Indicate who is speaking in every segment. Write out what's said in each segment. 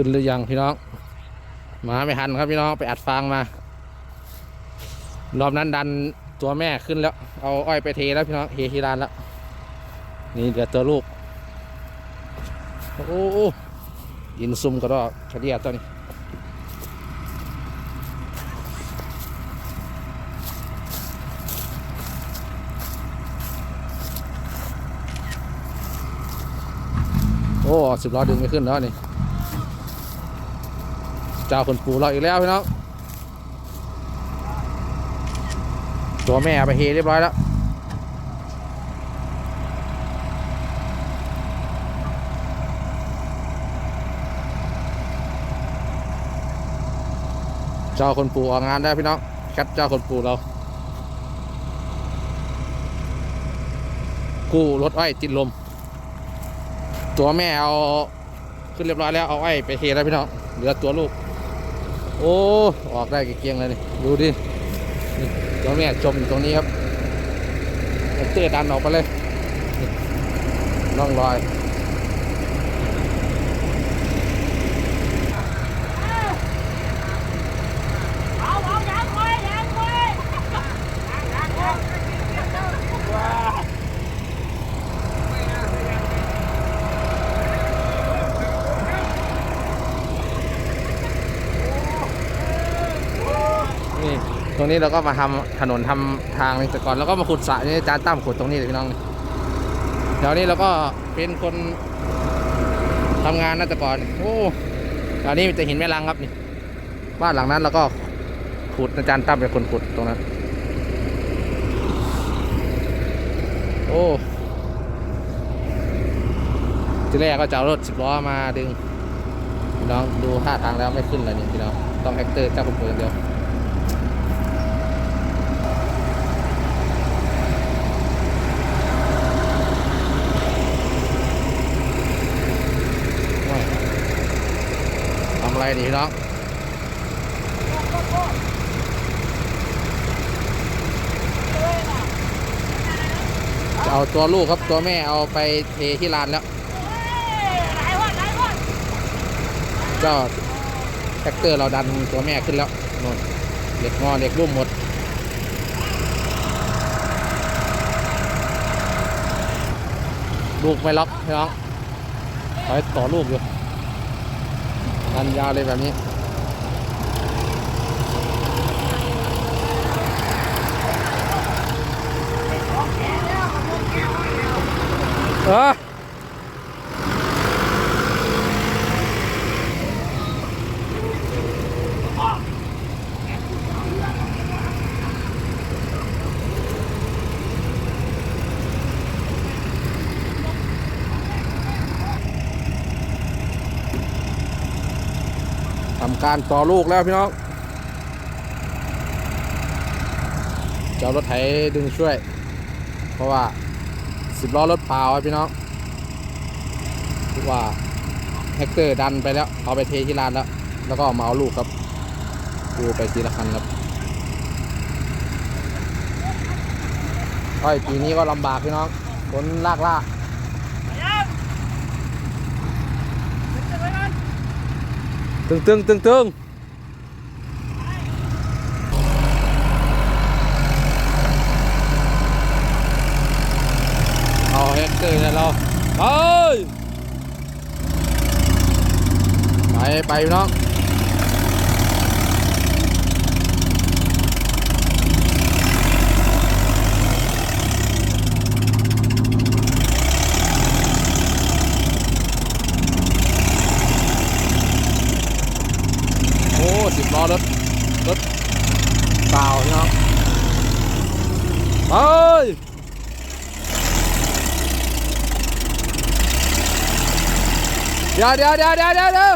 Speaker 1: ขึ้นหรือยังพี่น้อง มาไม่ทันครับพี่น้องไปอัดฟางมา รอบนั้นดันตัวแม่ขึ้นแล้ว เอาอ้อยไปเทแล้วพี่น้องเทที่ร้านแล้ว นี่เหลือตัวลูก โอ้ยินซุ่มก็รอกเฉลี่ยตัวนี้โอ้สิบล้อดึงไม่ขึ้นแล้วนี่ เจ้าคนปูเราอีกแล้วพี่น้องตัวแม่ไปเฮเรียบร้อยแล้วเจ้าคนปูออกงานได้พี่น้องแคทเจ้าคนปูเรากู้รถอ้อยติดลม ตัวแม่เอา ขึ้นเรียบร้อยแล้วเอาไอ้ไปเทแล้วพี่น้องเหลือตัวลูก โอ้ ออกได้เกียงเลยนี่ดูดิตัวแม่จมอยู่ตรงนี้ครับเตื้อดันออกไปเลยน่องรอย
Speaker 2: เอาเอายางไว้ยางไว้ยางยางยาง
Speaker 1: นี่ ตรงนี้เราก็มาทำถนนทำทางนี่แต่ก่อนแล้วก็มาขุดสระนี่อาจารย์ตั้มขุดตรงนี้เลยพี่น้องนี่แถวนี้เราก็เป็นคนทำงานนะแต่ก่อนโอ้แถวนี้จะเห็นแม่ลังครับนี่บ้านหลังนั้นเราก็ขุดอาจารย์ตั้มเป็นคนขุดตรงนั้น โอ้ทีแรกก็จะเอารถสิบล้อมาดึงพี่น้องดูท่าทางแล้วไม่ขึ้นเลยนี่พี่น้องต้องแฮกเตอร์เจ้าคนป่อย่างเดียว ทำ อะไรดีพี่น้องจะเอาตัวลูกครับตัวแม่เอาไปเทที่ลานแล้ว
Speaker 2: ไหลวะไหลวะ
Speaker 1: เจ้าแท็กเตอร์เราดันตัวแม่ขึ้นแล้วนนเหล็กงอเหล็กรุ่มหมดลูกไม่ล็อกพี่น้องไว้ต่อลูกอยู่ ดันยาวเลยแบบนี้เออทำ การต่อลูกแล้วพี่น้องจะเอารถไถดึงช่วย เพราะว่าสิบล้อรถเปล่าครับพี่น้องว่าแฮกเตอร์ดันไปแล้ว เอาไปเทที่ร้านแล้ว แล้วก็เอามาเอาลูกครับดูไปทีละคันครับอ้อยปีนี้ก็ลำบากพี่น้องฝนลากลา
Speaker 2: ยางขึ้นไปก่อน
Speaker 1: ตึงตึงตึงตึงเอาแฮกเตอร์เนี่ยเราไปไปไปน้อง โอ้สิบล้อรถรถเปล่าพี่น้องไป เดี๋ยวเดี๋ยวเดี๋ยวเดี๋ยวเดี๋ยวเดี๋ยว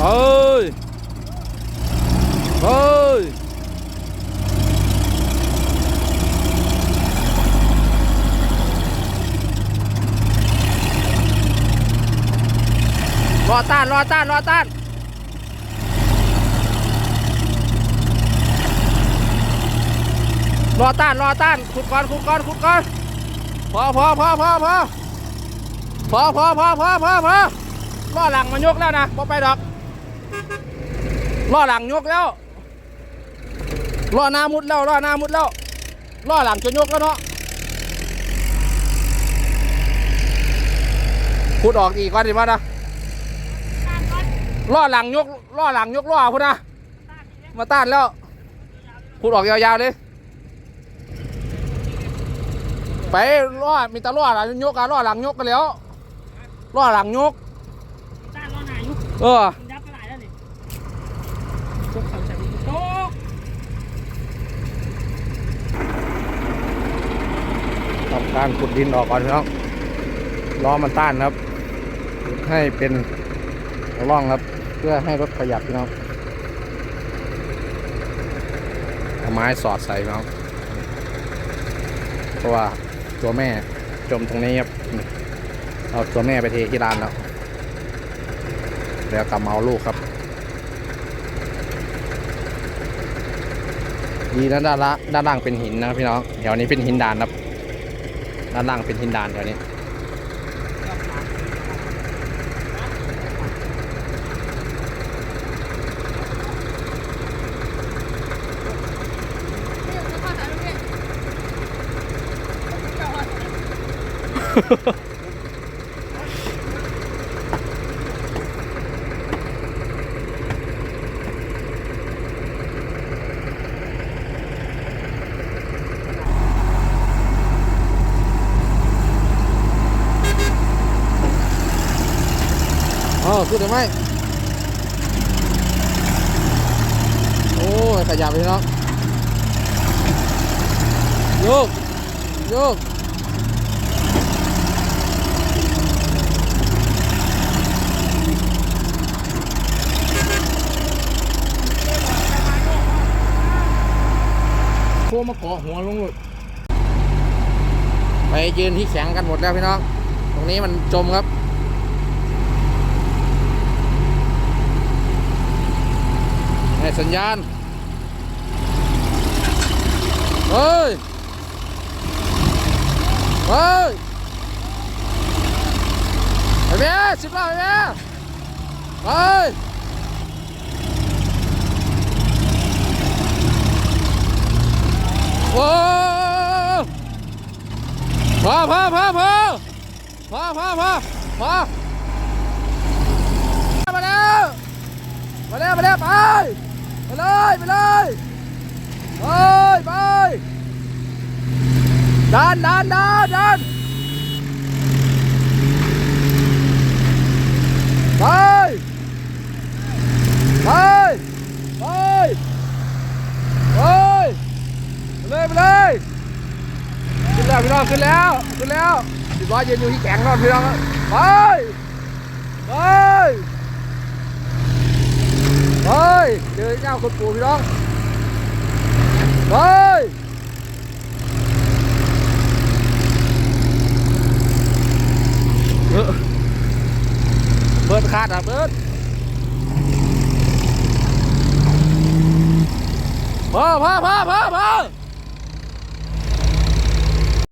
Speaker 1: เฮ้ยเฮ้ยรอต้านรอต้านรอต้าน รอต้านรอต้านขุดก่อนขุดก่อนขุดก่อนพอพอพอพอพอพอพอพอพอพอพอล่อหลังมันยกแล้วนะพอไปดอกล่อหลังยกแล้วล่อหน้ามุดแล้วล่อหน้ามุดแล้วล่อหลังจะยกแล้วเนาะขุดออกอีกก่อนดีมั้ยนะ
Speaker 2: ต้านก่อน
Speaker 1: ล่อหลังยกล่อหลังยกล่อพุ่นะมาต้านแล้วขุดออกยาวๆเลย ไปล่อมีแตะล่อหลังยกอะล่อหลังยกกันแล้วล่อหลังยก
Speaker 2: ต้านรอหนาอยู่
Speaker 1: เออ
Speaker 2: มันยับกระไรแล้วนี่ตกเขาใส่ตก
Speaker 1: ทำการขุดดินออกก่อนพี่น้องล้อมันต้านครับขุดให้เป็นร่องครับ เพื่อให้รถขยับพี่น้องเอาไม้สอดใส่พี่น้องเพราะว่า ตัวแม่จมตรงนี้ครับเอาตัวแม่ไปเทที่ร้านแล้วแล้วกลับมาเอาลูกครับ ดีนะด้านละด้านล่างเป็นหินนะพี่น้องแถวนี้เป็นหินดานครับ ด้านล่างเป็นหินดานแถวนี้ ờ cứ được mấy ô phải cả nhà vậy đó. Vô vô. มาเกาะหัวลงเลยไปยืนที่แข็งกันหมดแล้วพี่น้อง ตรงนี้มันจมครับ ให้สัญญาณ เฮ้ย เฮ้ยไปเมียสิบล้อไปเมียเฮ้ พอพอพอพอพอพอพอมาแล้วมาแล้วมาแล้วไปไปเลยไปเลยไปไปดันดันดันดันไปไป พี่น้องขึ้นแล้วขึ้นแล้วพี่บอยยืนอยู่ที่แข็งนอนพี่น้องไปไปเฮ้ยเจอเจ้าคนปู่พี่น้องเฮ้ยเบิร์ดขาดอะเบิร์ดพ่อพ่อพ่อพอพอ